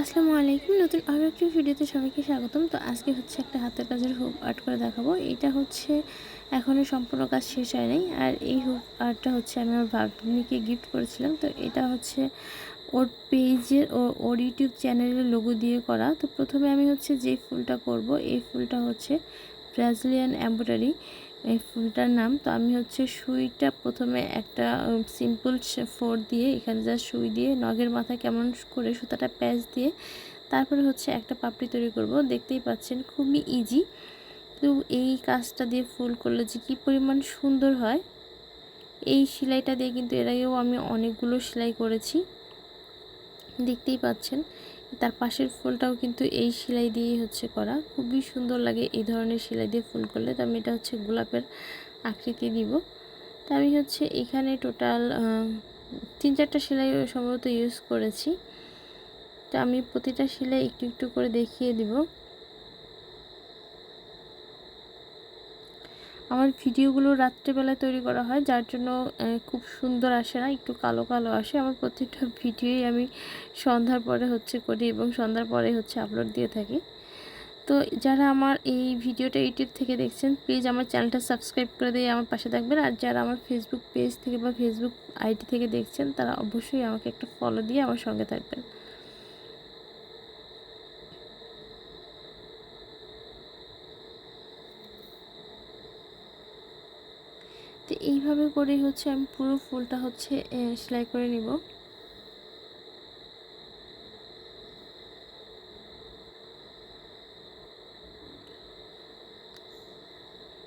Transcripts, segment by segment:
আসসালামু আলাইকুম। নতুন আরও একটি ভিডিওতে সবাইকে স্বাগতম। তো আজকে হচ্ছে একটা হাতের কাজের হুক আর্ট করে দেখাবো। এটা হচ্ছে এখনও সম্পূর্ণ কাজ শেষ হয় নাই। আর এই হুক আর্টটা হচ্ছে আমি আমার ভাগ্নিকে গিফট করেছিলাম। তো এটা হচ্ছে ওর পেজের ও, ওর ইউটিউব চ্যানেলের লোগো দিয়ে করা। তো প্রথমে আমি হচ্ছে যে ফুলটা করব, এই ফুলটা হচ্ছে ব্রাজিলিয়ান এম্ব্রয়ডারি এই ফুলটার নাম। তো আমি হচ্ছে সুইটা প্রথমে একটা সিম্পল ফোর দিয়ে, এখানে যা সুই দিয়ে, নগের মাথা কেমন করে সুতাটা প্যাচ দিয়ে, তারপরে হচ্ছে একটা পাপড়ি তৈরি করব। দেখতেই পাচ্ছেন খুবই ইজি তো এই কাজটা দিয়ে ফুল করলে যে কী পরিমাণ সুন্দর হয়। এই সেলাইটা দিয়ে কিন্তু এর আগেও আমি অনেকগুলো সেলাই করেছি। দেখতেই পাচ্ছেন তার পাশের ফুলটাও কিন্তু এই সেলাই দিয়েই হচ্ছে করা। খুবই সুন্দর লাগে এই ধরনের সেলাই দিয়ে ফুল করলে। তো আমি এটা হচ্ছে গোলাপের আকৃতি দিব। তা আমি হচ্ছে এখানে টোটাল তিন চারটা সেলাই সম্ভবত ইউজ করেছি। তা আমি প্রতিটা সেলাই একটু একটু করে দেখিয়ে দিব। আমার ভিডিওগুলো রাত্রেবেলায় তৈরি করা হয়, যার জন্য খুব সুন্দর আসে না, একটু কালো কালো আসে। আমার প্রত্যেকটা ভিডিওই আমি সন্ধ্যার পরে হচ্ছে করি এবং সন্ধ্যার পরে হচ্ছে আপলোড দিয়ে থাকি। তো যারা আমার এই ভিডিওটা ইউটিউব থেকে দেখছেন, প্লিজ আমার চ্যানেলটা সাবস্ক্রাইব করে দিয়ে আমার পাশে থাকবেন। আর যারা আমার ফেসবুক পেজ থেকে বা ফেসবুক আইডি থেকে দেখছেন, তারা অবশ্যই আমাকে একটা ফলো দিয়ে আমার সঙ্গে থাকবেন। তো এইভাবে করে হচ্ছে আমি পুরো ফুলটা হচ্ছে সেলাই করে নিব।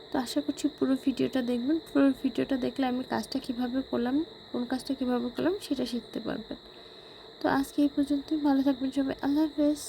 তো আশা করছি পুরো ভিডিওটা দেখবেন। পুরো ভিডিওটা দেখলে আমি কাজটা কীভাবে করলাম, কোন কাজটা কীভাবে করলাম, সেটা শিখতে পারবেন। তো আজকে এই পর্যন্তই। ভালো থাকবেন সবাই। আল্লাহ হাফেজ।